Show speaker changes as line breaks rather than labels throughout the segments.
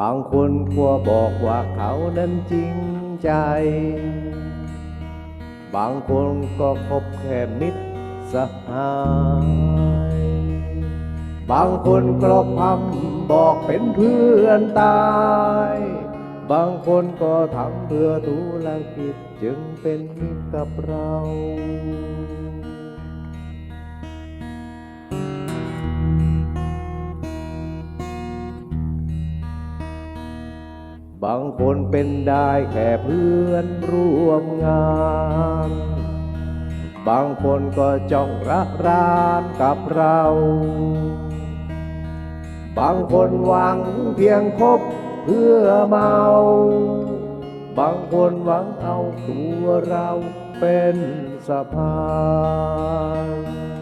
บางคนกลัวบอกว่าเขานั้นจริงใจ บางคนก็คบแค่มิตรสหาย บางคนกลบพำบอกเป็นเพื่อนตาย บางคนก็ทำเพื่อธุรกิจจึงเป็นมิตรกับเรา บางคนเป็นได้แค่เพื่อนร่วมงาน บางคนก็จ้องระรานกับเรา บางคนหวังเพียงคบเพื่อเมา บางคนหวังเอาตัวเราเป็นสะพาน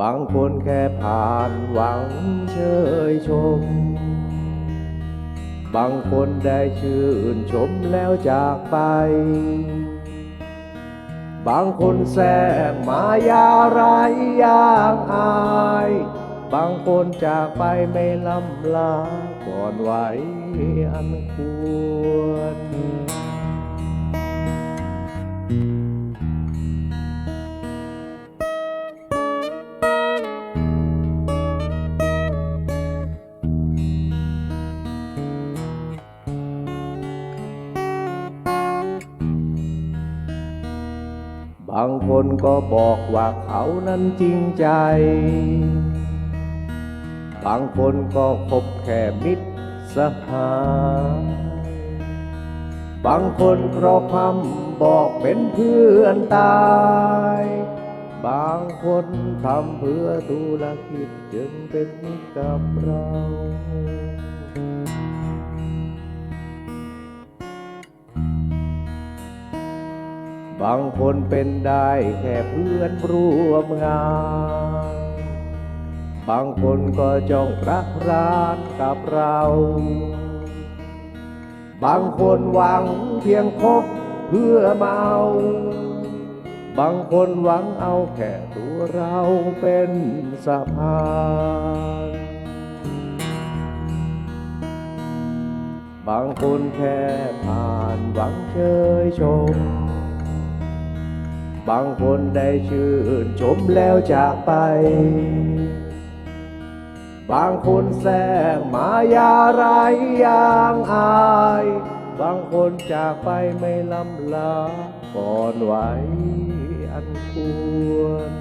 บางคนแค่ผ่านหวังเชยชม บางคนได้ชื่นชมแล้วจากไป บางคนแสงมายาไรายางอาย บางคนจากไปไม่ลำลาก่อนไว้อันควร บางคนก็บอกว่าเขานั้นจริงใจ บางคนก็คบแค่มิตรสหายบางคนเพราะพำบอกเป็นเพื่อนตาย บางคนทำเพื่อธุรกิจจึงเป็นมิตรกับเรา บางคนเป็นได้แค่เพื่อนร่วมงาน บางคนก็จ้องรักรานกับเรา บางคนหวังเพียงคบเพื่อเมา บางคนหวังเอาแค่ตัวเราเป็นสะพานบางคนแค่ผ่านหวังเชยชม บางคนได้ชื่นชมแล้วจากไป บางคนแสงมายาไรายอย่างอาย บางคนจากไปไม่ลำลาก่อนไว้อันควร